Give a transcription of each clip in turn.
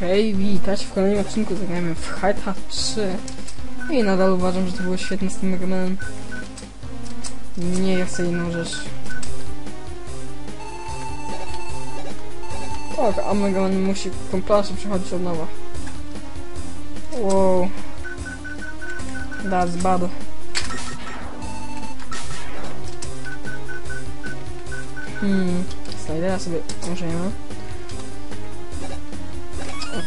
Hej, witajcie w kolejnym odcinku zagrajmy w Hyta 3 i nadal uważam, że to było świetne z tym Mega Manem. Nie, ja chcę inną rzecz. Tak, a Mega Man musi planszę przechodzić od nowa. Wow. That's bad. Hmm, slidera sobie użyjemy.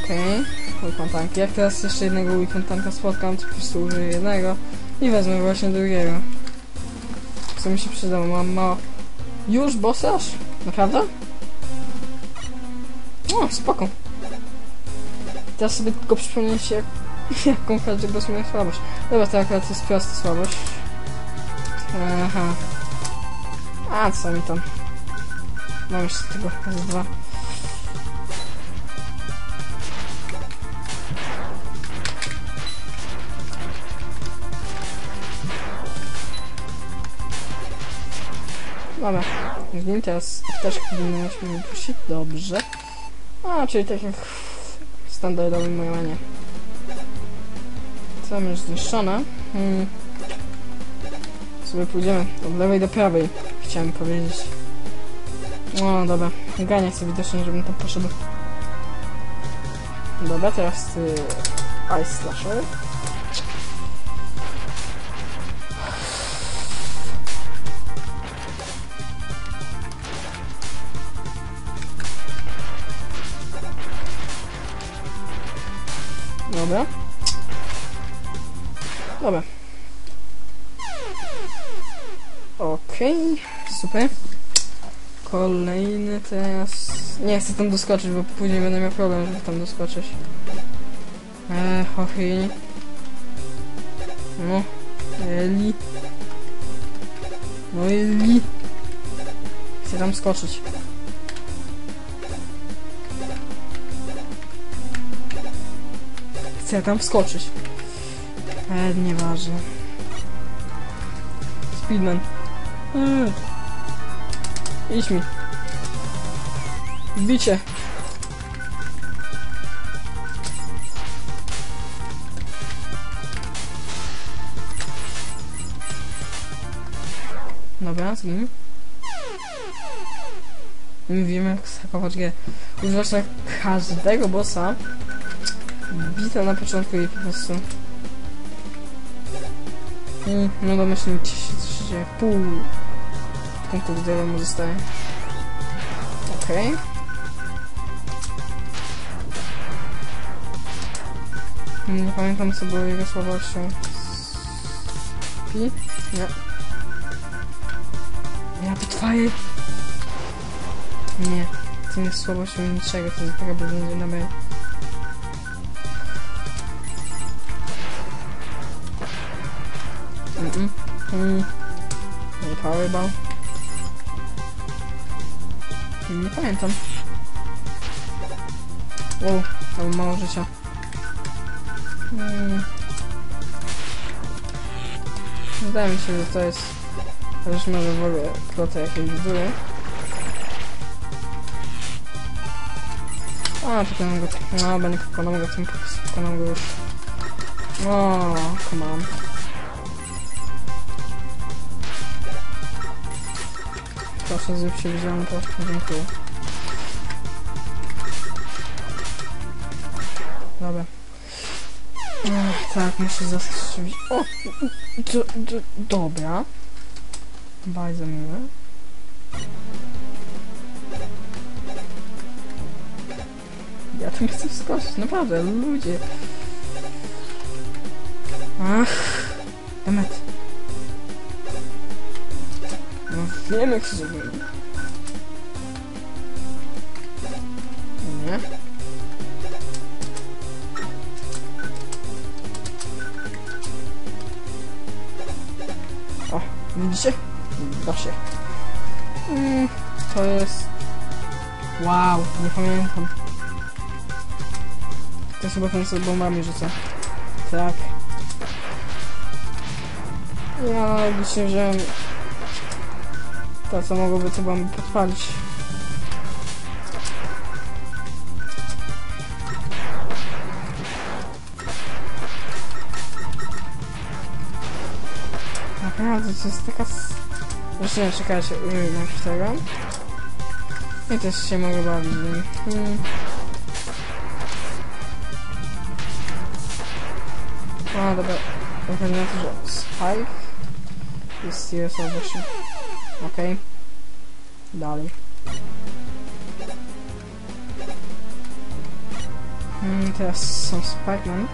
Okej, okay. weapon tank. Jak teraz jeszcze jednego weapon tanka spotkam, to po prostu użyję jednego i wezmę właśnie drugiego. Co mi się przydało, mam mało... Już bossaż? Naprawdę? O, spoko. Teraz sobie tylko przypomnieć jak, jaką każdy boss miał słabość. Dobra, to akurat jest prosta słabość. Aha. A, co mi tam? Mam jeszcze tego dwa. Dobra, nim teraz też powinniśmy wypuścić. Dobrze. A, czyli tak jak w standardowym Mojanie. Co już zniszczone? Hmm. Sobie pójdziemy od lewej do prawej, chciałem powiedzieć. O, dobra. Gania chcę widocznie, żebym tam poszedł. Dobra, teraz y, Ice Slasher. Dobra. Dobra. Okej, okay, super. Kolejny teraz... Nie chcę tam doskoczyć, bo później będę miał problem, żeby tam doskoczyć. Eee, okej. No. Eli. No Eli. Chcę tam skoczyć. Chcę tam wskoczyć. Eee, nieważne. Speedman. Eee. Idź mi. Bicie. Dobra, zgin. Nie wiemy jak skakować G. Używasz na każdego bossa. Bita na początku i po prostu. Mm, no domyślnie ci się coś dzieje. Pół punktów wiele mu zostaje. Okej. Okay. Nie pamiętam co było jego słabością. Pi? Nie. Ja wytrwaję. Nie. To nie jest słabością niczego, to jest taka będzie Mm -mm. Mm. Nie powerball. Nie pamiętam. Wow, mam mało życia. Hmm. Wydaje mi się, że to jest... Już może w ogóle klotę jakiejś bzdury. A, pokonam go. No, będę pokonał go tym, pokonam go już. O, come on. Proszę, zrób się wziąłem to. Dziękuję. Dobra. Ech, tak, muszę zastrzelić. O! D -d dobra. Bardzo miłe. Ja tu chcę wskoczyć, naprawdę, ludzie. Ach, demet. No wiem jak się zrobiło. Nie. O, widzicie? Da się. Mm, to jest... Wow, nie pamiętam. To chyba ten co bombami rzuca. Tak. Ja logicznie wziąłem to co mogłoby to wam podpalić. Naprawdę, to jest taka... Zresztą czekajcie, użyj najpierw tego. I też się mogę bawić. Hmm. A, dobra. Pewnie na to, że Spike jest jest obecny. Okej. Dalej. Hmm, teraz są Spikeman.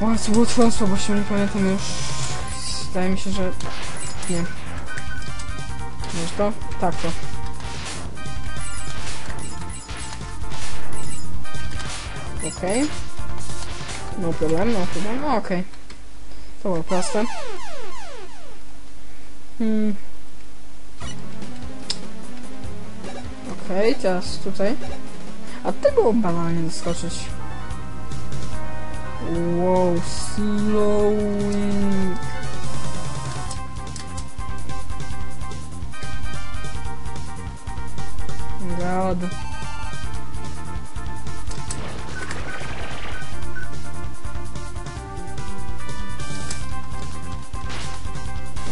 O, co było twoją słabością, nie pamiętam już. Wydaje mi się, że... Nie. Wiesz to? Tak to. Okej. No problem, no problem. No okej. To było proste. Hmm. Okej, teraz tutaj. A tego banalnie doskoczyć. Wow, slowing. God.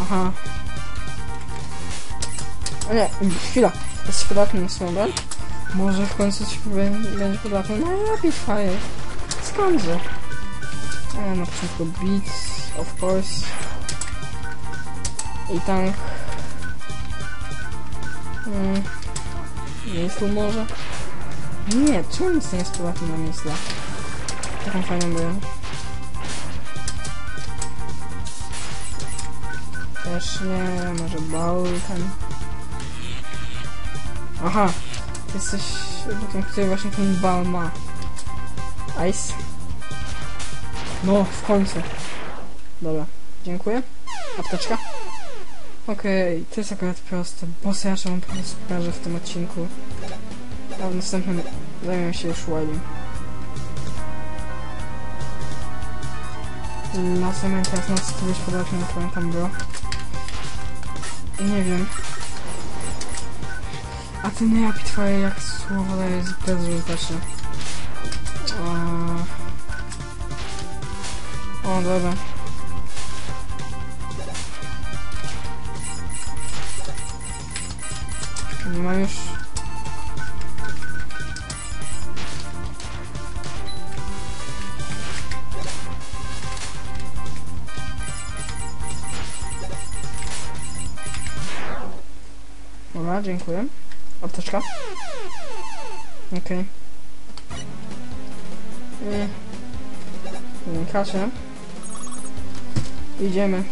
Aha. Nie, chwila. Jest swoją broń? Może w końcu ci będzie podatny na Rapid Fire. Skądże? A na początku Beats, of course. I tank. Hmm. Miejscu może? Nie, czemu nic nie jest podatny na miejsca? Taką fajną broń. Też nie, może Balkan. Aha, jesteś bokiem, który właśnie ten bal ma. Ice. No, w końcu. Dobra, dziękuję. Apteczka. Okej, to jest akurat proste. Bossa ja po prostu pokażę w tym odcinku. A w następnym zajmę się już Wiley. Na samym teraz na co kogoś podatny, nie pamiętam było. Nie wiem. A ten rapid fire jak słowo daje jest bezużyteczne. Eee. O, dobra. Nie ma już... Dobra, dziękuję. Apteczka. Okej. Okay. Kasia. Idziemy.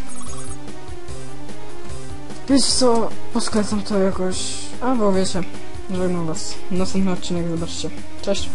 Wiecie co, posklecam to jakoś, albo wiecie, żegnam was. Następny odcinek zobaczcie. Cześć.